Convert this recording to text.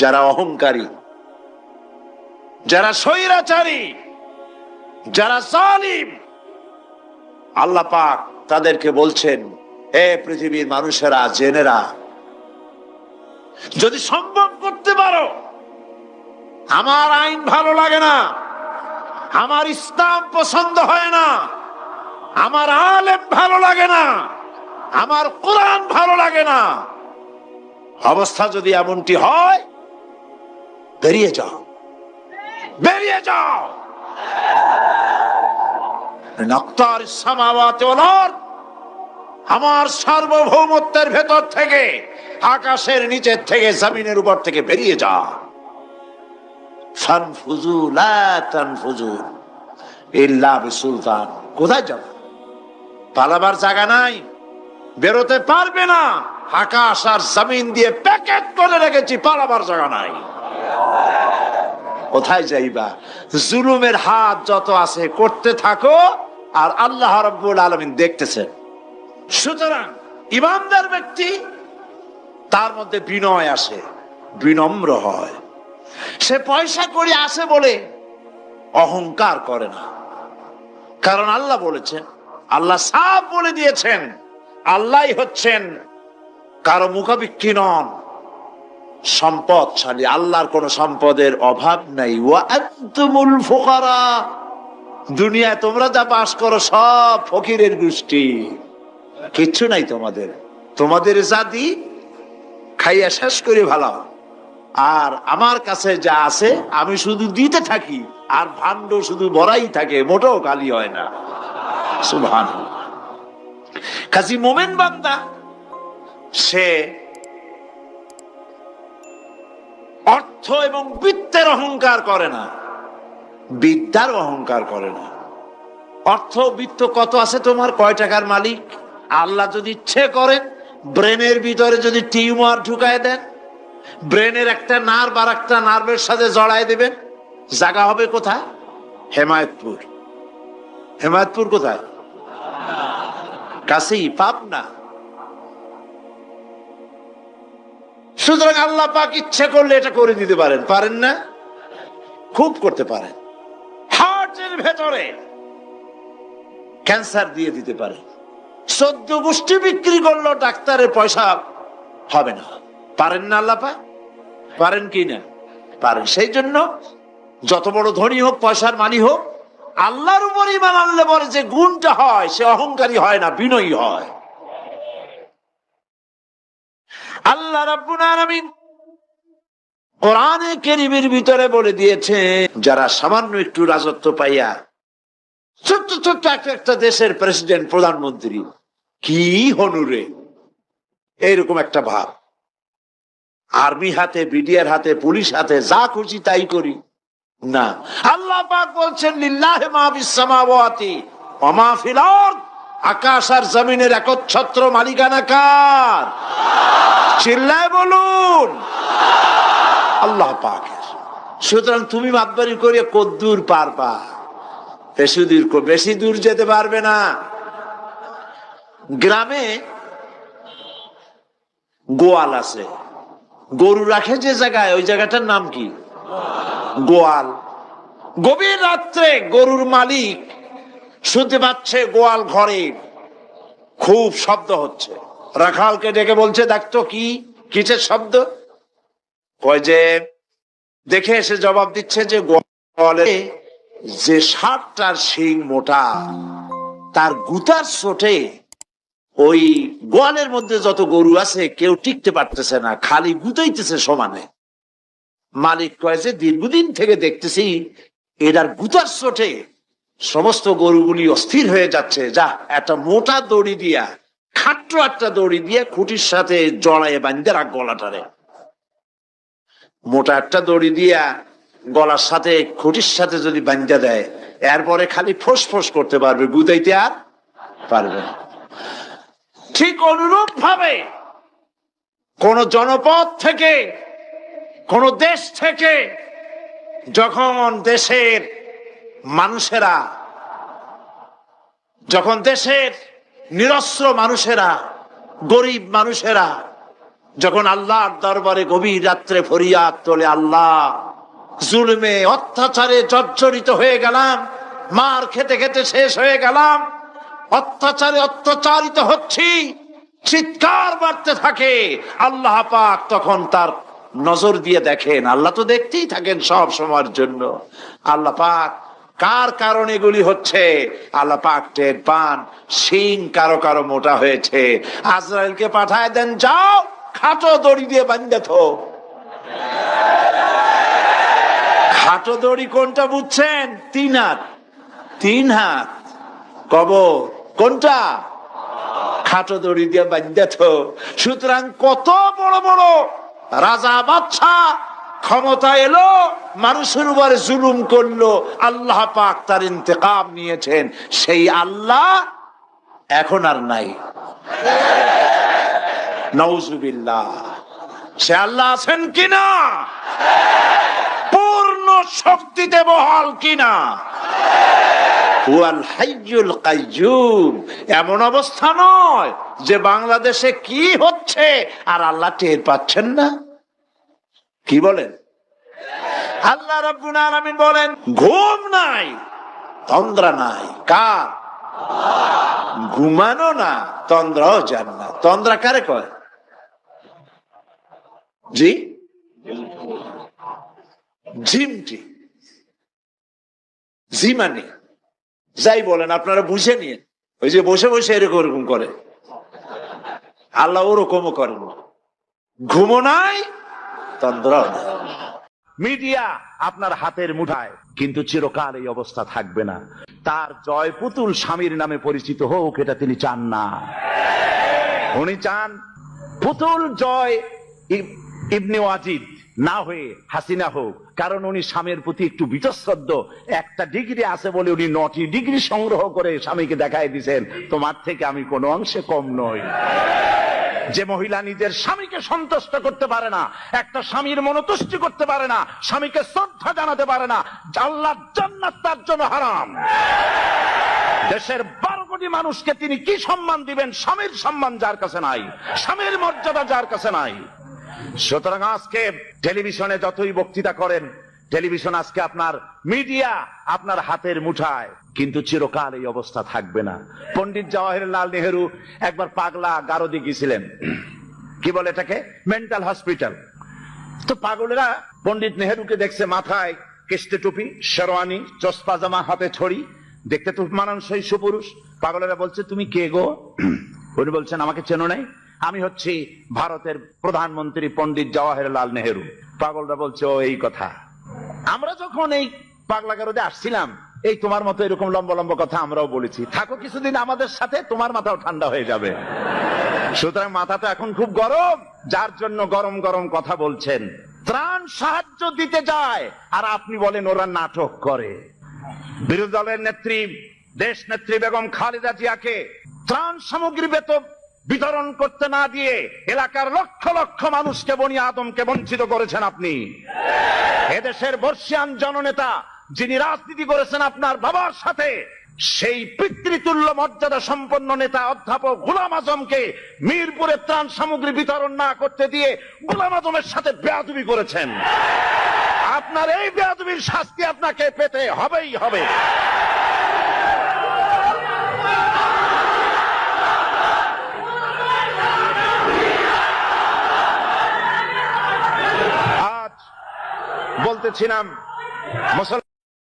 যারা অহংকারী, যারা স্বৈরাচারী, যারা সালিম আল্লাহ পাক তাদেরকে বলছেন এ পৃথিবীর মানুষেরা জেনেরা যদি সম্ভব করতে পারো, আমার আইন ভালো লাগে না, আমার ইসলাম পছন্দ হয় না, আমার আলেম ভালো লাগে না, আমার কোরআন ভালো লাগে না, অবস্থা যদি এমনটি হয় বেরিয়ে যাও। বেরিয়ে যাও। নক্তার আমার সার্বভৌমত্বের ভেতর থেকে, আকাশের নিচের থেকে, জমিনের উপর থেকে বেরিয়ে যা। বিসুলতান। কোথায় যাব? পালাবার জায়গা নাই, বেরোতে পারবে না। আকাশ আর জমিন দিয়ে প্যাকেট করে রেখেছি, পালাবার জায়গা নাই। কোথায় যাইবা? জুলুমের হাত যত আছে, করতে থাকো, আর আল্লাহ রব্বুল আলমিন দেখতেছেন। সুতরাং, ইমানদার ব্যক্তি, তার মধ্যে বিনয় আসে, বিনম্র হয়। সে পয়সা করে আসে বলে অহংকার করে না। কারণ আল্লাহ বলেছেন, আল্লাহ সাফ বলে দিয়েছেন আল্লাহ হচ্ছেন কারও মুখাবিক্ষি নন। সম্পদশালী, আল্লাহর কোন সম্পদের অভাব নাই। ফুকারা। দুনিয়ায় তোমরা যা বাস করো সব ফকিরের গোষ্ঠী। কিচ্ছু নাই তোমাদের। তোমাদের জাতি খাইয়া শেষ করে ভালো। আর আমার কাছে যা আছে, আমি শুধু দিতে থাকি। আর ভাণ্ড শুধু ভরাই থাকে, মোটেও খালি হয় না। সুভান কাজী মোমেন বান্দা, সে অর্থ এবং বৃত্তের অহংকার করে না। বিদ্যার অহংকার করে না। অর্থ বৃত্ত কত আছে তোমার? কয় টাকার মালিক? আল্লাহ যদি ইচ্ছে করেন ব্রেনের ভিতরে যদি টিউমার ঢুকায় দেন, ব্রেনের একটা নার্ভ আর একটা নার্ভের সাথে জড়ায় দেবেন, জায়গা হবে কোথায়? হেমায়তপুর। হেমায়তপুর কোথায়? কাছেই, পাবনা। সুতরাং আল্লাহ পাক ইচ্ছে করলে এটা করে দিতে পারেন। পারেন না? খুব করতে পারেন। হার্টের ভেতরে ক্যান্সার দিয়ে দিতে পারে। সদ্য গোষ্ঠী বিক্রি করল, ডাক্তারের পয়সা হবে না। পারেন না আল্লাহ পাক? পারেন কি না? পারেন। সেই জন্য যত বড় ধনী হোক, পয়সার মানি হোক, আল্লাহর উপর ইমান আনলে পরে যে গুণটা হয়, সে অহংকারী হয় না, বিনয়ী হয়। আল্লাহ রাব্বুল কোরআনে কেরিমের ভিতরে বলে দিয়েছে, যারা সামান্য একটু রাজত্ব পাইয়া ছোট্ট ছোট্ট একটা একটা দেশের প্রেসিডেন্ট, প্রধানমন্ত্রী, কি হনুরে? এইরকম একটা ভাব। আর্মি হাতে, বিডিআর হাতে, পুলিশ হাতে, যা খুশি তাই করি। না। আল্লাহ পাক বলছেন, লিল্লাহে মা বিসসামাওয়াতি ওয়া মা ফিল আরদ। আকাশ আর জমিনের একচ্ছত্র মালিকানা কার? চিল্লায় বলুন। আল্লাহ পাকের। সুতরাং তুমি মাতবারি করে কদ্দূর পারবা বেশি দূর বেশি দূর যেতে পারবে না। গ্রামে গোয়াল আছে। গরু রাখে যে জায়গায়, ওই জায়গাটার নাম কি? গোয়াল। গভীর রাত্রে গরুর মালিক শুনতে পাচ্ছে গোয়াল ঘরে খুব শব্দ হচ্ছে। রাখালকে ডেকে বলছে দেখতো কি, কিসের শব্দ? কয় যে, দেখে এসে জবাব দিচ্ছে যে, গোয়ালে যে সাতটার শিং মোটা, তার গুতার চোটে ওই গোয়ালের মধ্যে যত গরু আছে, কেউ টিকতে পারতেছে না, খালি গুতাইতেছে সমানে। মালিক কয় যে, দীর্ঘদিন থেকে দেখতেছি, এটার গুতার চোটে সমস্ত গরুগুলি অস্থির হয়ে যাচ্ছে। যা, একটা মোটা দড়ি দিয়া খাট্ট একটা দড়ি দিয়ে খুঁটির সাথে জড়াইয়ে বাঁধতে রাখ গলাটারে। মোটা একটা দড়ি দিয়া গলার সাথে খুঁটির সাথে যদি বাঁধতে দেয়, এরপরে খালি ফোস ফোস করতে পারবে, গুতাইতে আর পারবে ঠিক অনুরূপ ভাবে কোন জনপদ থেকে, কোন দেশ থেকে যখন দেশের মানুষেরা, যখন দেশের নিরস্ত্র মানুষেরা, গরিব মানুষেরা, যখন আল্লাহর দরবারে গভীর রাত্রে ফরিয়াদ তোলে, আল্লাহ জুলমে, অত্যাচারে জর্জরিত হয়ে গেলাম, মার খেতে খেতে শেষ হয়ে গেলাম, অত্যাচারে অত্যাচারিত হচ্ছি, চিৎকার বাড়তে থাকে, আল্লাহ পাক তখন তার নজর দিয়ে দেখেন, আল্লাহ তো দেখতেই থাকেন সব সময়ের জন্য, আল্লাহ পাক কার কারণে এগুলি হচ্ছে? আল্লাহ টের পান সিং কারও কারও মোটা হয়েছে। আজরাইলকে পাঠায় দেন, যাও, খাটো দড়ি দিয়ে বান্ধে থো। খাটো দড়ি কোনটা বুঝছেন? তিন হাত। তিন হাত। কবর। কোনটা? খাটো দড়ি দিয়ে বান্ধে থো। সুতরাং কত বড় বড় রাজা বাচ্চা ক্ষমতা এলো, মানুষের উপরে জুলুম করল, আল্লাহ পাক তার ইন্তেকাম নিয়েছেন। সেই আল্লাহ এখন আর নাই। নৌজুবিল্লাহ সে আল্লাহ আছেন কিনা? পূর্ণ শক্তিতে বহাল কিনা? এমন অবস্থা নয় যে বাংলাদেশে কি হচ্ছে আর আল্লাহ টের পাচ্ছেন না। কি বলেন? আল্লাহ রাব্বুল আলামিন বলেন ঘুম নাই তন্দ্রা নাই কার? ঘুমানো না তন্দ্রাও যান না। তন্দ্রা কারে কয়? জি? ঝিমটি। ঝিমানি। যাই বলেন আপনারা বুঝে নিয়ে। ওই যে বসে বসে এরকম এরকম করে। আল্লাহ ওরকমও করেন ঘুমো নাই মিডিয়া আপনার হাতের মুঠায়, কিন্তু চিরকাল এই অবস্থা থাকবে না। তার জয় পুতুল স্বামীর নামে পরিচিত হোক, এটা তিনি চান না। উনি চান পুতুল জয় ইবনে ওয়াজিদ না হয়ে হাসিনা হোক, কারণ উনি স্বামীর প্রতি একটু বিতশ্রদ্ধ। একটা ডিগ্রি আছে বলে উনি নটি ডিগ্রি সংগ্রহ করে স্বামীকে দেখাই দিছেন। তোমার থেকে আমি কোনো অংশে কম নই। যে মহিলা নিজের স্বামীকে সন্তুষ্ট করতে পারে না, একটা স্বামীর মনতুষ্টি করতে পারে না, স্বামীকে শ্রদ্ধা জানাতে পারে না আল্লাহ জান্নাত তার জন্য হারাম। দেশের বারো কোটি মানুষকে তিনি কি সম্মান দিবেন? স্বামীর সম্মান যার কাছে নাই, স্বামীর মর্যাদা যার কাছে নাই। সুতরাং আজকে টেলিভিশনে যতই বক্তৃতা করেন, টেলিভিশন আজকে আপনার মিডিয়া আপনার হাতের মুঠায়। কিন্তু চিরকাল এই অবস্থা থাকবে না। পণ্ডিত জওয়াহরলাল নেহেরু একবার পাগলা গারদে গিয়েছিলেন। কি বলে এটাকে? মেন্টাল হসপিটাল তো পাগলেরা পন্ডিত নেহেরুকে দেখছে মাথায় কেস্টে টুপি, শেরওয়ানি, চশমা জামা, হাতে ছড়ি। দেখতে তো মানানসই সুপুরুষ। পাগলেরা বলছে, তুমি কে গো? উনি বলছেন, আমাকে চেনো নাই। আমি হচ্ছি ভারতের প্রধানমন্ত্রী পন্ডিত জওয়াহরলাল নেহেরু। পাগলরা বলছে, ও, এই কথা। আমরা যখন এই পাগলা গারদে আসছিলাম এই তোমার মতো এরকম লম্বা লম্বা কথা আমরাও বলেছি। থাকো কিছুদিন আমাদের সাথে, তোমার মাথাও ঠান্ডা হয়ে যাবে। সুতরাং মাথা তো এখন খুব গরম, যার জন্য গরম গরম কথা বলছেন। ত্রাণ সাহায্য দিতে যায়, আর আপনি বলেন ওরা নাটক করে। বিরোধী দলের নেত্রী, দেশ নেত্রী বেগম খালেদা জিয়াকে ত্রাণ সামগ্রী বেতন বিতরণ করতে না দিয়ে এলাকার লক্ষ লক্ষ মানুষকে বনি আদমকে বঞ্চিত করেছেন আপনি। এদেশের বর্ষিয়ান জননেতা যিনি রাজনীতি করেছেন আপনার বাবার সাথে, সেই পিতৃতুল্য মর্যাদা সম্পন্ন নেতা অধ্যাপক গুলাম আজমকে মিরপুরে ত্রাণ সামগ্রী বিতরণ না করতে দিয়ে গুলাম আজমের সাথে বেয়াদুবি করেছেন। আপনার এই বেয়াদুবির শাস্তি আপনাকে পেতে হবেই হবে। বলতেছিলাম, মুসলমান